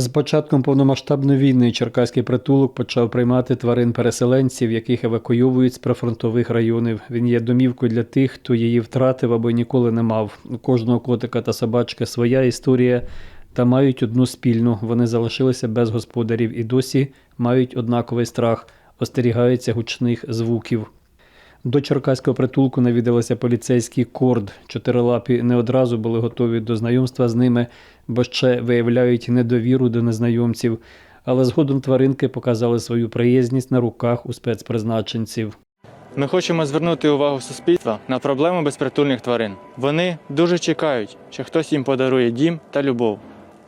З початком повномасштабної війни Черкаський притулок почав приймати тварин-переселенців, яких евакуйовують з прифронтових районів. Він є домівкою для тих, хто її втратив або ніколи не мав. У кожного котика та собачки своя історія та мають одну спільну. Вони залишилися без господарів і досі мають однаковий страх, остерігаються гучних звуків. До черкаського притулку навідалися поліцейський корд. Чотирилапі не одразу були готові до знайомства з ними, бо ще виявляють недовіру до незнайомців. Але згодом тваринки показали свою приязність на руках у спецпризначенців. Ми хочемо звернути увагу суспільства на проблему безпритульних тварин. Вони дуже чекають, що хтось їм подарує дім та любов.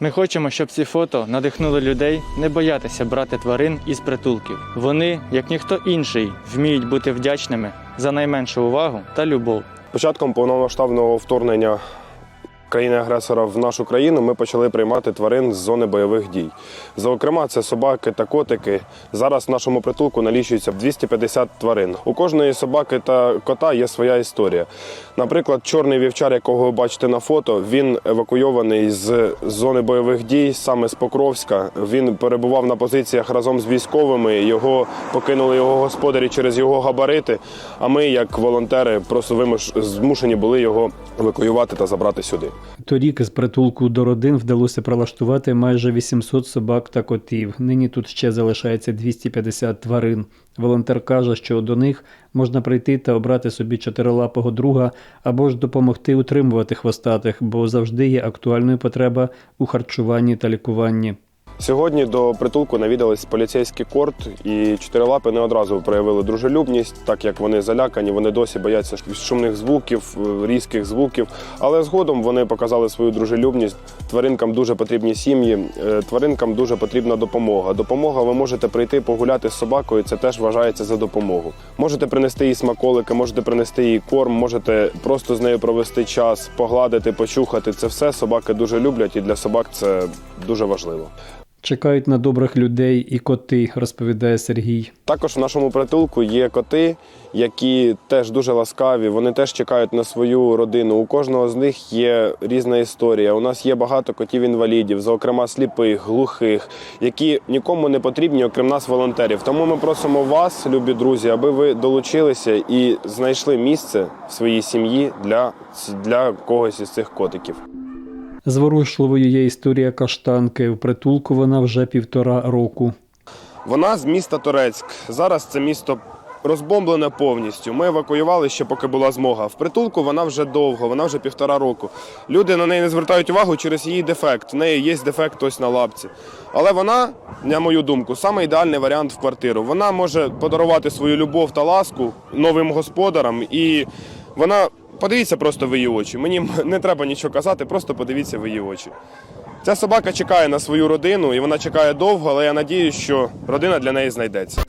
Ми хочемо, щоб ці фото надихнули людей не боятися брати тварин із притулків. Вони, як ніхто інший, вміють бути вдячними за найменшу увагу та любов. Початком повномасштабного вторгнення країни-агресора в нашу країну ми почали приймати тварин з зони бойових дій. Зокрема, це собаки та котики. Зараз в нашому притулку налічується 250 тварин. У кожної собаки та кота є своя історія. Наприклад, чорний вівчар, якого ви бачите на фото, він евакуйований з зони бойових дій, саме з Покровська. Він перебував на позиціях разом з військовими. Його покинули його господарі через його габарити. А ми, як волонтери, просто вимуш- змушені були його евакуювати та забрати сюди. Торік з притулку до родин вдалося прилаштувати майже 800 собак та котів. Нині тут ще залишається 250 тварин. Волонтер каже, що до них можна прийти та обрати собі чотирилапого друга або ж допомогти утримувати хвостатих, бо завжди є актуальною потреба у харчуванні та лікуванні. Сьогодні до притулку навідались поліцейський корт, і чотирилапи не одразу проявили дружелюбність, так як вони залякані, вони досі бояться шумних звуків, е, різких звуків. Але згодом вони показали свою дружелюбність. Тваринкам дуже потрібні сім'ї, е, тваринкам дуже потрібна допомога. Допомога ви можете прийти погуляти з собакою, це теж вважається за допомогу. Можете принести їй смаколики, можете принести їй корм, можете просто з нею провести час, погладити, почухати. Це все собаки дуже люблять, і для собак це дуже важливо. Чекають на добрих людей і коти, розповідає Сергій. Також в нашому притулку є коти, які теж дуже ласкаві. Вони теж чекають на свою родину. У кожного з них є різна історія. У нас є багато котів-інвалідів, зокрема сліпих, глухих, які нікому не потрібні, окрім нас, волонтерів. Тому ми просимо вас, любі друзі, аби ви долучилися і знайшли місце в своїй сім'ї для, для когось із цих котиків. Зворушливою є історія каштанки. В притулку вона вже півтора року. Вона з міста Торецьк. Зараз це місто розбомблене повністю. Ми евакуювали ще, поки була змога. В притулку вона вже довго, вона вже півтора року. Люди на неї не звертають увагу через її дефект. В неї є дефект ось на лапці. Але вона, на мою думку, саме ідеальний варіант в квартиру. Вона може подарувати свою любов та ласку новим господарам і вона. Подивіться просто в її очі. Мені не треба нічого казати, просто подивіться в її очі. Ця собака чекає на свою родину, і вона чекає довго, але я надію, що родина для неї знайдеться.